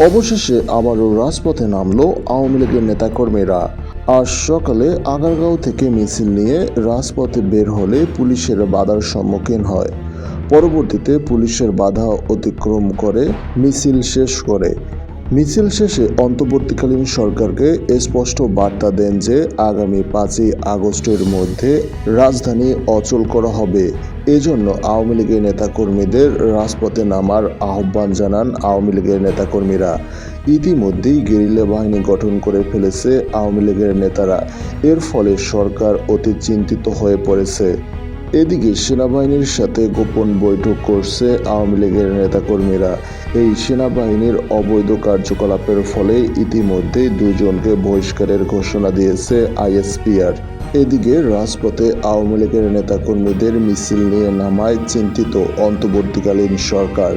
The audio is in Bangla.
অবশেষে আবারও রাজপথে নামল আওয়ামী লীগের নেতাকর্মীরা। আজ সকালে আগারগাঁও থেকে মিছিল নিয়ে রাজপথে বের হলে পুলিশের বাধার সম্মুখীন হয়। পরবর্তীতে পুলিশের বাধা অতিক্রম করে মিছিল শেষ করে। মিছিল শেষে অন্তর্বর্তীকালীন সরকারকে স্পষ্ট বার্তা দেন যে আগামী পাঁচই আগস্টের মধ্যে রাজধানী অচল করা হবে। এজন্য আওয়ামী লীগের নেতাকর্মীদের রাজপথে নামার আহ্বান জানান আওয়ামী লীগের নেতাকর্মীরা। ইতিমধ্যেই গেরিলা বাহিনী গঠন করে ফেলেছে আওয়ামী লীগের নেতারা। এর ফলে সরকার অতি চিন্তিত হয়ে পড়েছে। এদিকে সেনাবাহিনীর সাথে গোপন বৈঠক করছে আওয়ামী লীগের নেতাকর্মীরা। এই সেনাবাহিনীর অবৈধ কার্যকলাপের ফলে ইতিমধ্যেই দুজনকে বহিষ্কারের ঘোষণা দিয়েছে আইএসপিআর। এদিকে রাজপথে আওয়ামী লীগের নেতাকর্মীদের মিছিল নিয়ে নামায় চিন্তিত অন্তর্বর্তীকালীন সরকার।